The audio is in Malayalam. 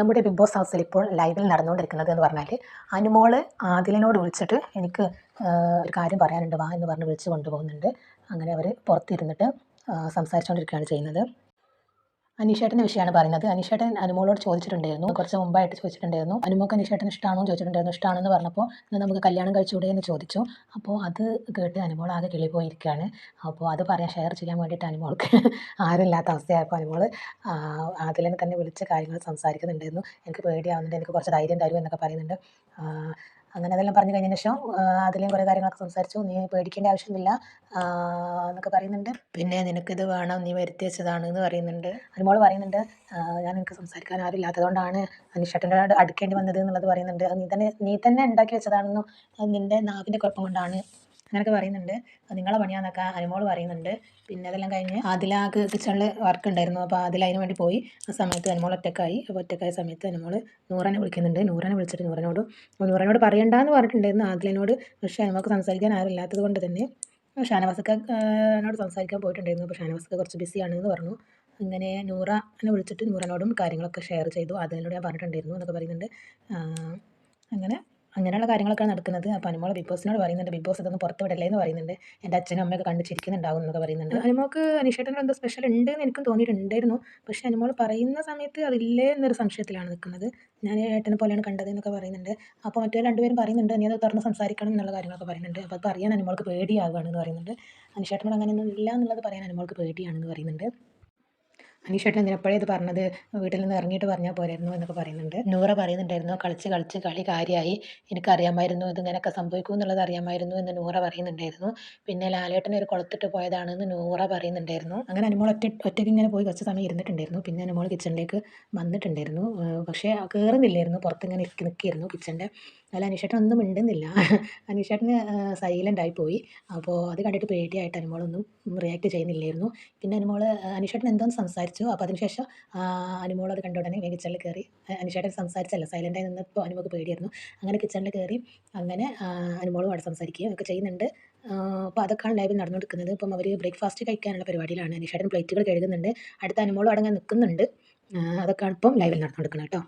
നമ്മുടെ ബിഗ് ബോസ് ഹൗസിൽ ഇപ്പോൾ ലൈവിൽ നടന്നുകൊണ്ടിരിക്കുന്നത് എന്ന് പറഞ്ഞാൽ അനുമോൾ ആദിലിനോട് വിളിച്ചിട്ട് എനിക്ക് ഒരു കാര്യം പറയാനുണ്ട്. വാ എന്ന് പറഞ്ഞ് വിളിച്ച് കൊണ്ടുപോകുന്നുണ്ട്. അങ്ങനെ അവർ പുറത്തിരുന്നിട്ട് സംസാരിച്ചുകൊണ്ടിരിക്കുകയാണ് ചെയ്യുന്നത്. അനീഷേട്ടന്റെ വിഷയമാണ് പറയുന്നത്. അനീഷേട്ടൻ അനുമോളോട് ചോദിച്ചിട്ടുണ്ടായിരുന്നു. കുറച്ച് മുമ്പായിട്ട് ചോദിച്ചിട്ടുണ്ടായിരുന്നു. അനുമോക്ക് അനീഷേട്ടൻ ഇഷ്ടമാണോ ചോദിച്ചിട്ടുണ്ടായിരുന്നു. ഇഷ്ടമാണെന്ന് പറഞ്ഞപ്പോൾ എന്നാൽ നമുക്ക് കല്യാണം കഴിച്ചുകൂടെ എന്ന് ചോദിച്ചു. അപ്പോൾ അത് കേട്ട് അനുമോൾ ആകെ കിളി പോയിരിക്കുകയാണ് അപ്പോൾ അത് പറയാൻ ഷെയർ ചെയ്യാൻ വേണ്ടിയിട്ട് അനുമോൾക്ക് ആരുമില്ലാത്ത അവസ്ഥയായപ്പോൾ അനുമോൾ അതിൽ തന്നെ വിളിച്ച് കാര്യങ്ങൾ സംസാരിക്കുന്നുണ്ടായിരുന്നു. എനിക്ക് പേടിയാവുന്നുണ്ട്. എനിക്ക് കുറച്ച് ധൈര്യം തരും എന്നൊക്കെ പറയുന്നുണ്ട്. അങ്ങനെ അതെല്ലാം പറഞ്ഞു കഴിഞ്ഞതിന് ശേഷം അതിലെയും കുറേ കാര്യങ്ങളൊക്കെ സംസാരിച്ചു. നീ പേടിക്കേണ്ട ആവശ്യമില്ല. എന്നൊക്കെ പറയുന്നുണ്ട്. പിന്നെ നിനക്കിത് വേണം നീ വരുത്തി വെച്ചതാണ് എന്ന് പറയുന്നുണ്ട്. അനുമോൾ പറയുന്നുണ്ട് ഞാൻ എനിക്ക് സംസാരിക്കാൻ ആരും ഇല്ലാത്തതുകൊണ്ടാണ് അനിഷേട്ടന്റെ അടുക്കേണ്ടി വന്നത് എന്നുള്ളത് പറയുന്നുണ്ട്. നീ തന്നെ നീ തന്നെ ഉണ്ടാക്കി വെച്ചതാണെന്നും നിന്റെ നാവിന്റെ കുഴപ്പം കൊണ്ടാണ് അങ്ങനെയൊക്കെ പറയുന്നുണ്ട്. നിങ്ങളെ പണിയാന്നൊക്കെ അനുമോൾ പറയുന്നുണ്ട്. പിന്നെ അതെല്ലാം കഴിഞ്ഞ് അതിലാക്ക് കിച്ചണിൽ വർക്ക് ഉണ്ടായിരുന്നു. അപ്പോൾ അതിലതിന് വേണ്ടി പോയി. ആ സമയത്ത് അനുമോൾ ഒറ്റക്കായി. അപ്പോൾ ഒറ്റക്കായ സമയത്ത് അനുമോൾ നൂറനെ വിളിക്കുന്നുണ്ട്. നൂറനെ വിളിച്ചിട്ട് നൂറനോട് നൂറനോട് പറയണ്ടെന്ന് പറഞ്ഞിട്ടുണ്ടായിരുന്നു ആദിലിനോട്. പക്ഷേ അനുമോൾക്ക് സംസാരിക്കാൻ ആരും കൊണ്ട് തന്നെ ഷാനവാസൊക്കെ എന്നോട് സംസാരിക്കാൻ പോയിട്ടുണ്ടായിരുന്നു. അപ്പോൾ ഷാനവാസൊക്കെ കുറച്ച് ബിസിയാണ് എന്ന് പറഞ്ഞു. അങ്ങനെ നൂറ എന്നെ വിളിച്ചിട്ട് നൂറനോടും കാര്യങ്ങളൊക്കെ ഷെയർ ചെയ്തു. അതിനോട് ഞാൻ പറഞ്ഞിട്ടുണ്ടായിരുന്നു എന്നൊക്കെ പറയുന്നുണ്ട്. അങ്ങനെ അങ്ങനെയുള്ള കാര്യങ്ങളൊക്കെയാണ് നടക്കുന്നത്. അപ്പോൾ അനുമോൾ ബിഗ് ബോസിനോട് പറയുന്നുണ്ട് ബിഗ് ബോസ് ഇതൊന്നും പുറത്ത് വിടല്ലേ എന്ന് പറയുന്നുണ്ട്. എന്റെ അച്ഛനും അമ്മയൊക്കെ കണ്ട് ചിരിക്കുന്നുണ്ടാവും എന്നൊക്കെ പറയുന്നുണ്ട്. അനുമോൾക്ക് അനിഷേട്ടനോട് എന്തോ സ്പെഷ്യൽ ഉണ്ട് എന്ന് എനിക്കും തോന്നിയിട്ടുണ്ടായിരുന്നു. പക്ഷേ അനുമോൾ പറയുന്ന സമയത്ത് അതില്ലേ എന്നൊരു സംശയത്തിലാണ് നിൽക്കുന്നത്. ഞാൻ ഏട്ടനെ പോലെയാണ് കണ്ടത് എന്നൊക്കെ പറയുന്നുണ്ട്. അപ്പോൾ മറ്റേ രണ്ടുപേരും പറയുന്നുണ്ട് നീ അത് തുറന്ന് സംസാരിക്കണം എന്നുള്ള കാര്യങ്ങളൊക്കെ പറയുന്നുണ്ട്. അപ്പോൾ അത് പറയാൻ അനുമോൾക്ക് പേടിയാവുകയാണെന്ന് പറയുന്നുണ്ട്. അനിഷേട്ടനോട് അങ്ങനെയൊന്നും ഇല്ല എന്നുള്ളത് പറയാൻ അനുമോൾക്ക് പേടിയാണെന്ന് പറയുന്നുണ്ട്. അനീഷേട്ടൻ എന്തിനപ്പോഴേ ഇത് പറഞ്ഞത്? വീട്ടിൽ നിന്ന് ഇറങ്ങിയിട്ട് പറഞ്ഞാൽ പോരായിരുന്നു എന്നൊക്കെ പറയുന്നുണ്ട്. നൂറ പറയുന്നുണ്ടായിരുന്നു. കളിച്ച് കളിച്ച് കളി കാര്യമായി എനിക്കറിയാമായിരുന്നു ഇതിങ്ങനെയൊക്കെ സംഭവിക്കും എന്നുള്ളത് അറിയാമായിരുന്നു എന്ന് നൂറ പറയുന്നുണ്ടായിരുന്നു. പിന്നെ ലാലേട്ടൻ ഒരു കുളത്തിട്ട് പോയതാണെന്ന് നൂറ പറയുന്നുണ്ടായിരുന്നു. അങ്ങനെ അനുമോൾ ഒറ്റ ഒറ്റയ്ക്ക് ഇങ്ങനെ പോയി കുറച്ച് സമയം ഇരുന്നിട്ടുണ്ടായിരുന്നു. പിന്നെ അനുമോൾ കിച്ചണിലേക്ക് വന്നിട്ടുണ്ടായിരുന്നു. പക്ഷേ കയറുന്നില്ലായിരുന്നു പുറത്തിങ്ങനെ ഇരിക്കി നിൽക്കിയിരുന്നു കിച്ചന്റെ അല്ല അനീഷേട്ടൻ ഒന്നും മിണ്ടുന്നില്ല. അനീഷേട്ടന് സൈലന്റ് പോയി. അപ്പോൾ അത് കണ്ടിട്ട് പേടിയായിട്ട് അനുമോളൊന്നും റിയാക്ട് ചെയ്യുന്നില്ലായിരുന്നു. പിന്നെ അനുമോൾ അനീഷേട്ടൻ എന്തോന്ന് സംസാരിച്ചു. അപ്പോൾ അതിനുശേഷം അനുമോൾ കണ്ട ഉടനെ ഞാൻ കിച്ചണിൽ കയറി അനുഷേട്ടൻ സംസാരിച്ചല്ല. സൈലന്റായി നിന്നപ്പോൾ അനുമോൾക്ക് പേടിയായിരുന്നു. അങ്ങനെ കിച്ചണിൽ കയറി അങ്ങനെ അനുമോളും അവിടെ സംസാരിക്കുകയും ഒക്കെ ചെയ്യുന്നുണ്ട്. അപ്പോൾ അതൊക്കെയാണ് ലൈവിൽ നടന്നുകൊടുക്കുന്നത് ഇപ്പം അവർ ബ്രേക്ക്ഫാസ്റ്റ് കഴിക്കാനുള്ള പരിപാടിയിലാണ്. അനുഷേട്ടൻ പ്ലേറ്റുകൾ കഴുകുന്നുണ്ട്. അടുത്ത അനുമോളും അടങ്ങാൻ നിൽക്കുന്നുണ്ട് അതൊക്കെയാണ് ഇപ്പം ലൈവിൽ നടന്നുകൊടുക്കുന്നത് കേട്ടോ.